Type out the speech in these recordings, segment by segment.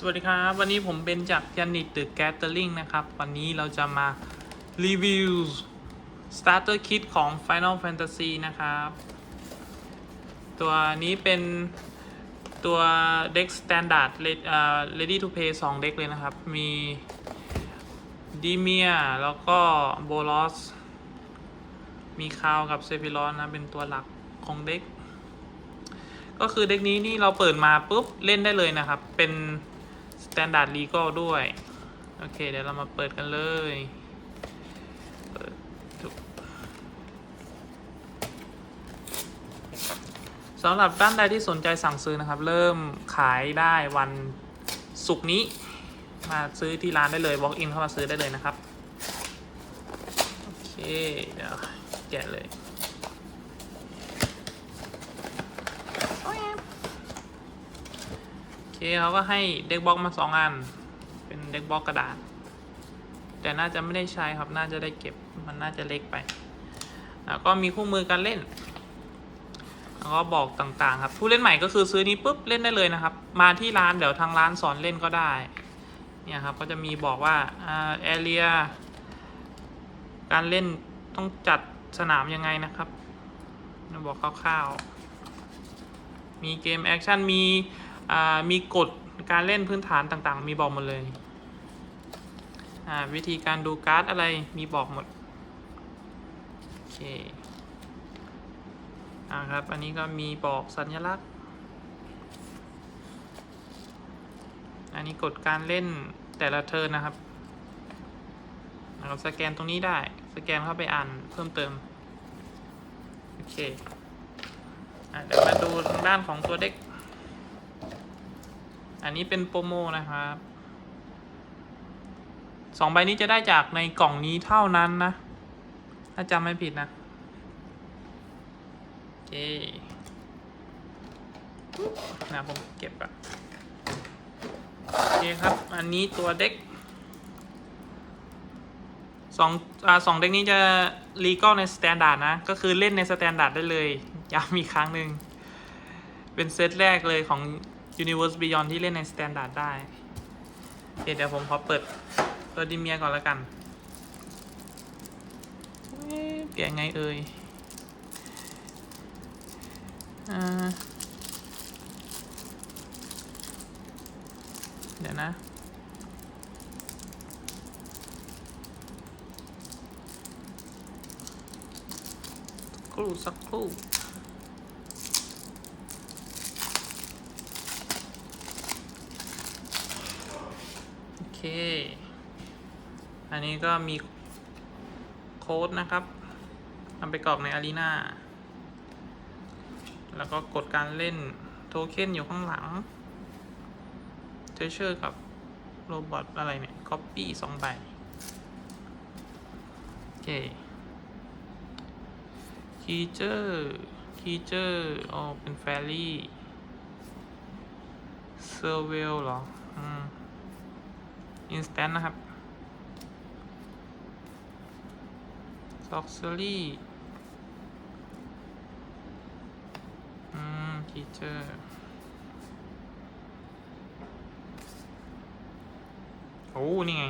สวัสดีครับ วันนี้ผมเป็นจากยันนิตตึกแกตเตอร์ลิงนะครับ วันนี้เราจะมารีวิว Starter Kit ของ Final Fantasy นะครับ ตัวนี้เป็นตัว Deck Standard Re- อ่า Ready to Play 2 Deck เลยนะครับ มีดีเมียแล้วก็โบลอสมีคาวกับเซฟิรอนนะ เป็นตัวหลักของเด็ก ก็คือเด็กนี้นี่เราเปิดมาปุ๊บ เล่นได้เลยนะครับเป็น Standard Legal ด้วย โอเค เดี๋ยวเรามาเปิดกันเลยเปิดสำหรับด้านใดที่สนใจสั่งซื้อนะครับ เริ่มขายได้วันศุกร์นี้ มาซื้อที่ร้านได้เลย walk in เข้ามาซื้อได้เลยนะครับ โอเค เดี๋ยวแกะเลย โอ เขาก็ให้เด็กบล็อกมาสองอัน เป็นเด็กบล็อกกระดาษ แต่น่าจะไม่ได้ใช้ครับ น่าจะได้เก็บ มันน่าจะเล็กไป แล้วก็มีคู่มือการเล่น แล้วก็บอกต่างๆ ครับ ผู้เล่นใหม่ก็คือซื้อนี้ปุ๊บเล่นได้เลยนะครับ มาที่ร้านเดี๋ยวทางร้านสอนเล่นก็ได้ เนี่ยครับ ก็จะมีบอกว่าอ่าแอเรีย การเล่นต้องจัดสนามยังไงนะครับบอกคร่าวๆ มีเกมแอคชั่น มี มีกฎการเล่นพื้นฐานต่างๆ มีบอกหมดเลยวิธีการดูการ์ดอะไรมีบอกหมด โอเคอ่าครับ อันนี้ก็มีบอกสัญลักษณ์ อันนี้กฎการเล่นแต่ละเทิร์นนะครับเราสแกนตรงนี้ได้ สแกนเข้าไปอ่านเพิ่มเติม โอเคอะเดี๋ยวมาดูทางด้านของตัวเด็ก อันนี้เป็นโปรโมนะครับสองใบนี้จะได้จากในกล่องนี้เท่านั้นนะ ถ้าจำไม่ผิดนะโอเคนะผมเก็บอะโอเคครับ อันนี้ตัวเด็กสองอ่าสองเด็กนี้จะรีก a l ในสแตนดาร์ดนะ ก็คือเล่นในสแตนดาร์ดได้เลย ย้ำอีกครั้งหนึ่ง เป็นเซตแรกเลยของ Universe Beyond ที่เล่นในสแตนดาร์ดได้เดี๋ยวผมขอเปิดตัวดิเมียก่อนล้วกันแกไงเอ่ยเดี๋ยวนะครู่สักครู่ เค อันนี้ก็มีโค้ดนะครับนำไปกรอกในอารีนาแล้วก็กดการเล่นโทเค็นอยู่ข้างหลังเทเชอร์กับโรบอทอะไรเนี่ย Copy สองใบ โอเคคีเจอร์คีเจอร์อ๋อเป็นแฟรี่เซอร์เวลเหรอ อืม อินสแตนนะครับ s o อกเซอรี่อืมคีเจอร์โอ้ นี่ไง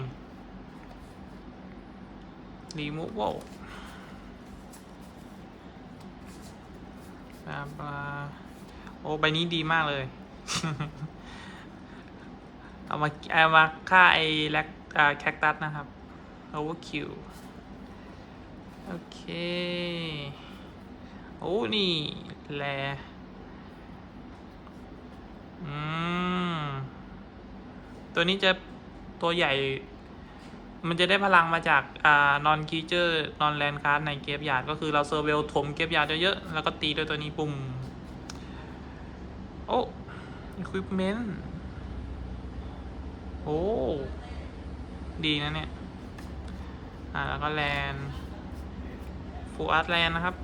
removal บลาบลาโอ้ ใบนี้ดีมากเลย เอามาเอามาฆ่าไอ้แลกอ่าแคคตัสนะครับ overkill โอเค โอ้นี่แลอืม ตัวนี้จะตัวใหญ่ มันจะได้พลังมาจากอ่านอนคีเจอร์นอนแลนคาร์ดในเกฟยาดก็คือเราเซอร์เวลถมเกฟยาดเยอะๆแล้วก็ตีด้วยตัวนี้ปุ่ม โอ้ equipment โอ้ ดีนะเนี่ย อ่า แล้วก็แลนฟูอาร์ตแลนนะครับ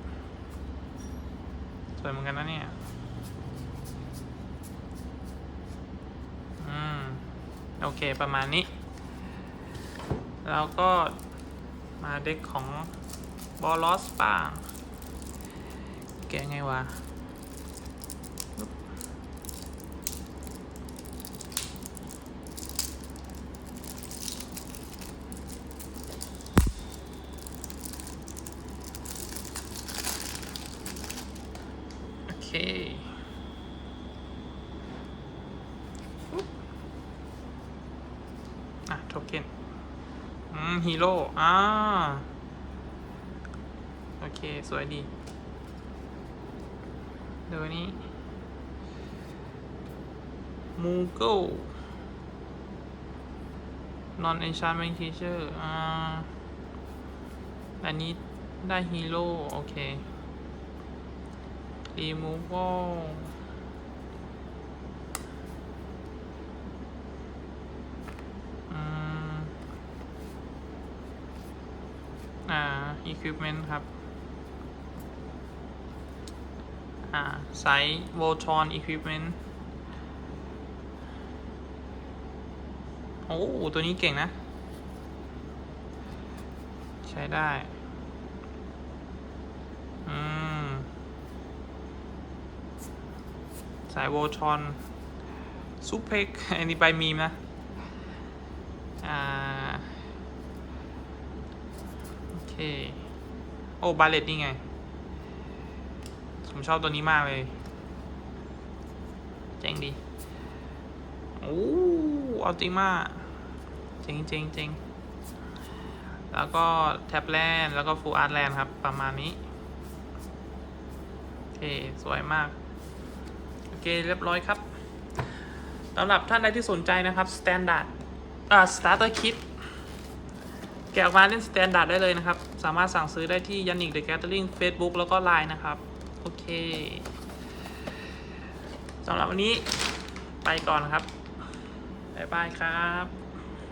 สวยเหมือนกันนะเนี่ย อืม โอเค ประมาณนี้ แล้วก็มาเด็กของบอลลอสป้าง แกไงวะ เคอะโทเค็นอืมฮีโร่อ่าโอเค สวยดีเดี๋ยวนี้มูเกิลนอนเอนชาร์เมนทีเชอร์อ่าอันนี้ได้ฮีโร่ โอเค removal อ่า equipment ครับ อ่า ไซส์ Voltron equipment โอ้ ตัวนี้เก่งนะ ใช้ได้ อืม สาย Voltron ซูเปกอันนี้ไปมีมนะ อ่า โอเค โอ้ บาเลตนี่ไง ผมชอบตัวนี้มากเลย เจ๋งดี โอ้อัลติมาเจ๋งเจ๋งเจ๋งแล้วก็แท็บแลนแล้วก็ฟูอาร์ตแลนด์ครับ ประมาณนี้ โอเค สวยมาก เคเรียบร้อยครับสำหรับท่านใดที่สนใจนะครับ Standard อ่า Starter Kit แกะออกมาเล่น Standard ได้เลยนะครับ สามารถสั่งซื้อได้ที่ Yannick The Gathering Facebook แล้วก็ Line นะครับ โอเคสำหรับวันนี้ไปก่อนครับ บ๊ายบายครับ